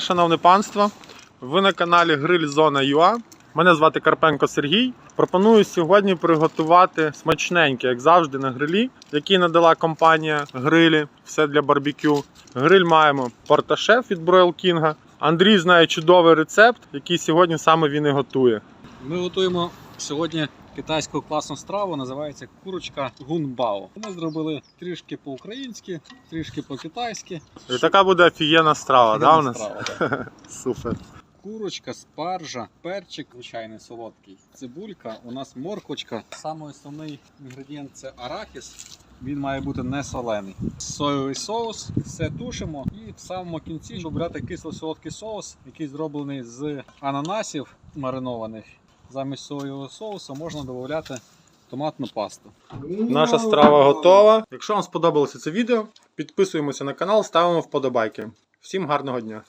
Шановне панство, ви на каналі Гриль Зона ЮА. Мене звати Карпенко Сергій. Пропоную сьогодні приготувати смачненьке, як завжди, на грилі, який надала компанія Грилі. Все для барбекю. Гриль маємо порташеф від Broil King. Андрій знає чудовий рецепт, який сьогодні саме він і готує. Ми готуємо сьогодні китайську класну страву, називається курочка гунбао. Ми зробили трішки по-українськи, трішки по-китайськи. І така буде офігенна страва, да, у нас? Страва, так. Супер. Курочка, спаржа, перчик, звичайний солодкий, цибулька, у нас морквочка. Самий основний інгредієнт це арахіс. Він має бути не солений. Соєвий соус, все тушимо і в самому кінці додати кисло-солодкий соус, який зроблений з ананасів маринованих. Замість соєвого соусу можна додати томатну пасту. Наша страва готова. Якщо вам сподобалося це відео, підписуємося на канал, ставимо вподобайки. Всім гарного дня!